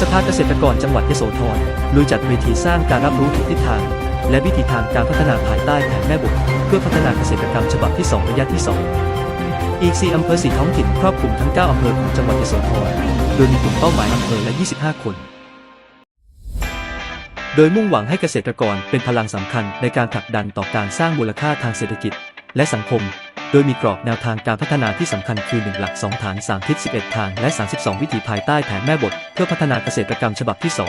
สภาเกษตรกรจังหวัดยโสธรลุยจัดเวทีสร้างการรับรู้ถึงทิศทาง และวิธีทางการพัฒนาภายใต้แผนแม่บทเพื่อพัฒนาเกษตรกรรมฉบับที่ 2 ระยะที่ 2 อีก 4 อำเภอ 4 ท้องถิ่นครอบคลุมทั้ง 9 อำเภอของจังหวัดยโสธรโดยมีกลุ่มเป้าหมายอำเภอละ 25 คน โดยมุ่งหวังให้เกษตรกรเป็นพลังสำคัญในการผลักดันต่อการสร้างมูลค่าทางเศรษฐกิจ และสังคม โดยมีกรอบแนวทางการพัฒนาที่สำคัญคือ 1 หลัก 2 ฐาน 3 ทิศ 11 ทาง และ 32 วิธีภายใต้แผนแม่บท เพื่อพัฒนาเกษตรกรรมฉบับที่ 2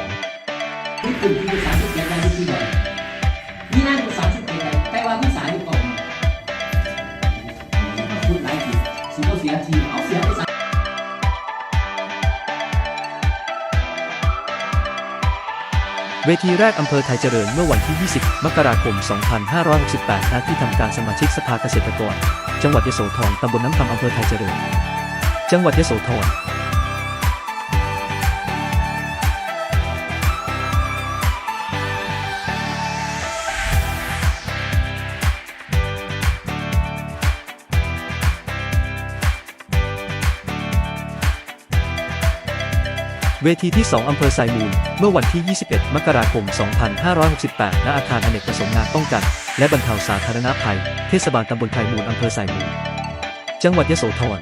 นี่คือวิธีกาที่เขียนได้ที่ที่เลยนี่น่า เวทีแรกอำเภอไทยเจริญเมื่อวันที่ 20 มกราคม 2568ณที่ทำการสมาชิกสภาเกษตรกร จังหวัดยโสธรตำบลน้ำคำอำเภอไทยเจริญ จังหวัดยโสธร เวทีที่ 2 อำเภอไซมูล เมื่อวันที่ 21 มกราคม 2568 ณ อาคารอเนกประสงค์งานป้องกัน และบรรเทาสาธารณภัย เทศบาลตำบลไทยมูล อำเภอไซมูล จังหวัดยโสธร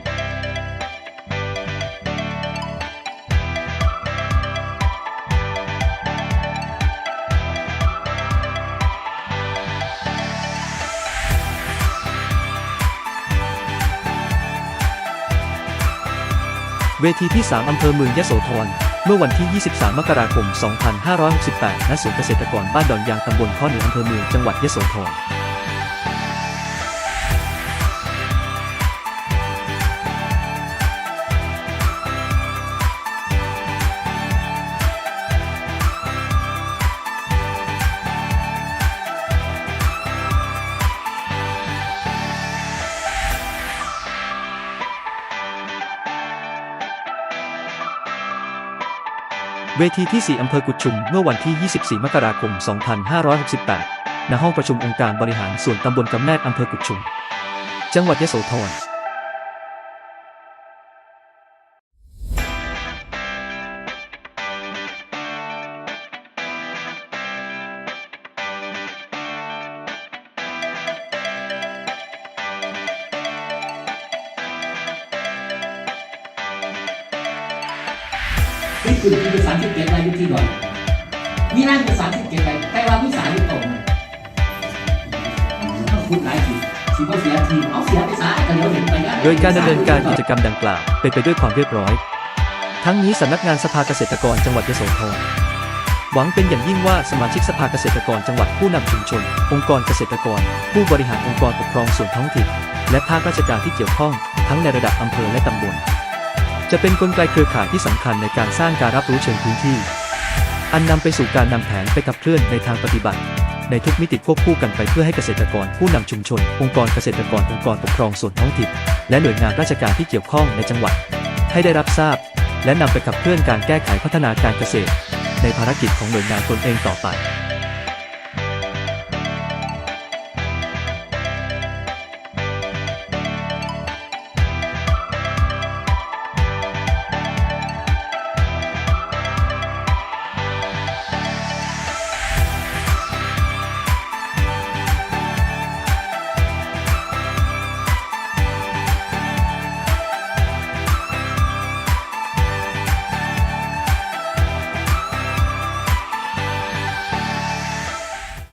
เวทีที่ 3 อำเภอเมืองยโสธร เมื่อวันที่ 23 มกราคม 2568 ณ ศูนย์เกษตรกรบ้านดอนยางตำบลข้อเหนืออำเภอเมืองจังหวัดยโสธร เวทีที่ 4 อำเภอกุดชุม เมื่อวันที่ 24 มกราคม 2568 ณ ห้องประชุมองค์การบริหารส่วนตำบลกำแนกอำเภอกุดชุม จังหวัดยะโสธร นี่คือที่ภาษาที่เขียนได้ที่ที่เลยนี่นั่นภาษาที่เขียนได้แต่ว่าภาษาอยู่ก่อนพูดหลายทีสิบ่เสียทีเอาเสียภาษาแต่เดี๋ยวเห็นไปแล้วโดยการดำเนินการกิจกรรมดังกล่าวเป็นไปด้วยความเรียบร้อย ทั้งนี้สำนักงานสภาเกษตรกรจังหวัดยโสธรหวังเป็นอย่างยิ่งว่าสมาชิกสภาเกษตรกรจังหวัดผู้นำชุมชน องค์กรเกษตรกร ผู้บริหารองค์กรปกครองส่วนท้องถิ่น และภาคราชการที่เกี่ยวข้อง ทั้งในระดับอำเภอและตำบล จะเป็นกลไกเครือข่ายที่สำคัญในการสร้างการรับรู้เชิงพื้นที่ อันนำไปสู่การนำแผนไปขับเคลื่อนในทางปฏิบัติ ในทุกมิติควบคู่กันไปเพื่อให้เกษตรกรผู้นำชุมชน องค์กรเกษตรกรองค์กรปกครองส่วนท้องถิ่นและหน่วยงานราชการที่เกี่ยวข้องในจังหวัด ให้ได้รับทราบ และนำไปขับเคลื่อนการแก้ไขพัฒนาการเกษตร ในภารกิจของหน่วยงานตนเองต่อไป